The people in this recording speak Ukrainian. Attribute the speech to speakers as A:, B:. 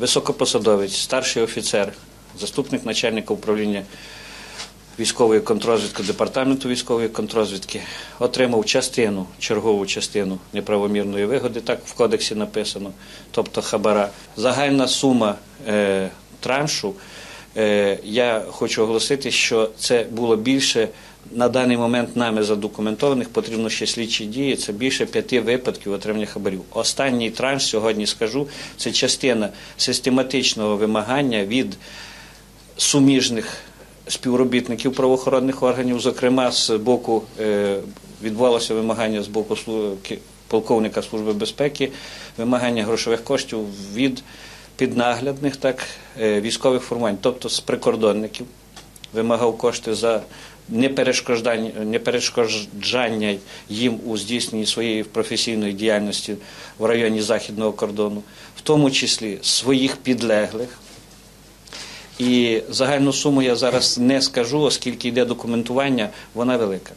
A: високопосадовець, старший офіцер, заступник начальника управління військової контрозвідки департаменту військової контрозвідки отримав частину, чергову частину неправомірної вигоди, так в кодексі написано, тобто хабара. Загальна сума е, траншу. Е, я хочу оголосити, що це було більше на даний момент нами задокументованих, потрібно ще слідчі дії. Це більше п'яти випадків отримання хабарів. Останній транш сьогодні скажу, це частина систематичного вимагання від суміжних співробітників правоохоронних органів, зокрема з боку е, відбувалося вимагання з боку полковника Служби безпеки, вимагання грошових коштів від піднаглядних так, е, військових формувань, тобто з прикордонників, вимагав кошти за неперешкоджання, неперешкоджання їм у здійсненні своєї професійної діяльності в районі західного кордону, в тому числі своїх підлеглих. І загальну суму я зараз не скажу, оскільки йде документування, вона велика.